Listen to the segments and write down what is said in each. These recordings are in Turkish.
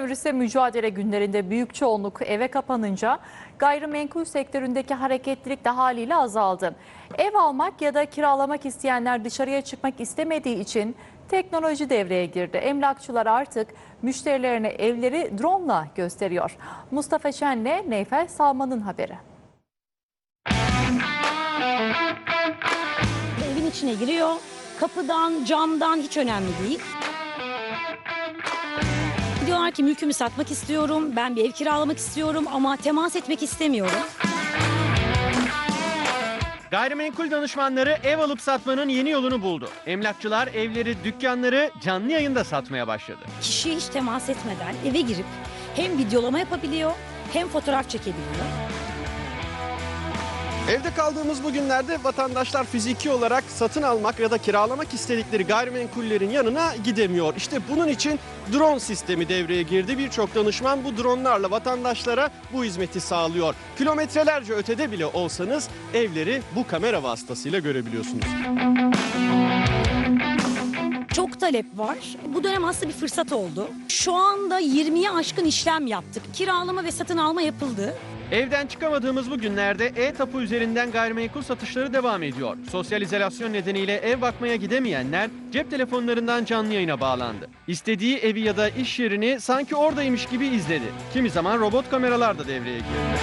Koronavirüse mücadele günlerinde büyük çoğunluk eve kapanınca gayrimenkul sektöründeki hareketlilik de haliyle azaldı. Ev almak ya da kiralamak isteyenler dışarıya çıkmak istemediği için teknoloji devreye girdi. Emlakçılar artık müşterilerine evleri drone gösteriyor. Mustafa Şen'le Neyfel Salman'ın haberi. Evin içine giriyor. Kapıdan, camdan hiç önemli değil. Diyorlar ki mülkümü satmak istiyorum, ben bir ev kiralamak istiyorum ama temas etmek istemiyorum. Gayrimenkul danışmanları ev alıp satmanın yeni yolunu buldu. Emlakçılar evleri, dükkanları canlı yayında satmaya başladı. Kişiye hiç temas etmeden eve girip hem videolama yapabiliyor hem fotoğraf çekebiliyor. Evde kaldığımız bu günlerde vatandaşlar fiziki olarak satın almak ya da kiralamak istedikleri gayrimenkullerin yanına gidemiyor. İşte bunun için drone sistemi devreye girdi. Birçok danışman bu dronlarla vatandaşlara bu hizmeti sağlıyor. Kilometrelerce ötede bile olsanız evleri bu kamera vasıtasıyla görebiliyorsunuz. Talep var. Bu dönem aslında bir fırsat oldu. Şu anda 20'ye aşkın işlem yaptık. Kiralama ve satın alma yapıldı. Evden çıkamadığımız bu günlerde e-tapu üzerinden gayrimenkul satışları devam ediyor. Sosyal izolasyon nedeniyle ev bakmaya gidemeyenler cep telefonlarından canlı yayına bağlandı. İstediği evi ya da iş yerini sanki oradaymış gibi izledi. Kimi zaman robot kameralar da devreye girdi.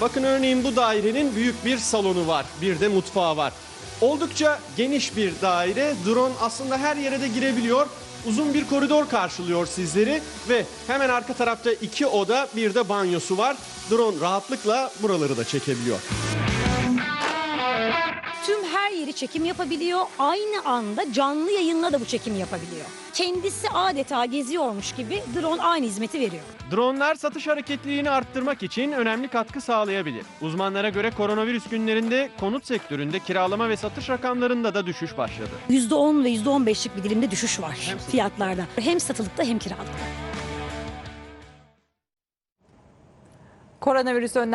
Bakın örneğin bu dairenin büyük bir salonu var. Bir de mutfağı var. Oldukça geniş bir daire. Drone aslında her yere de girebiliyor. Uzun bir koridor karşılıyor sizleri ve hemen arka tarafta iki oda bir de banyosu var. Drone rahatlıkla buraları da çekebiliyor. Tüm her yeri çekim yapabiliyor. Aynı anda canlı yayınla da bu çekimi yapabiliyor. Kendisi adeta geziyormuş gibi drone aynı hizmeti veriyor. Dronlar satış hareketliliğini arttırmak için önemli katkı sağlayabilir. Uzmanlara göre koronavirüs günlerinde konut sektöründe kiralama ve satış rakamlarında da düşüş başladı. %10 ve %15'lik bir dilimde düşüş var fiyatlarda. Hem satılıkta hem kiralıkta. Koronavirüs önlem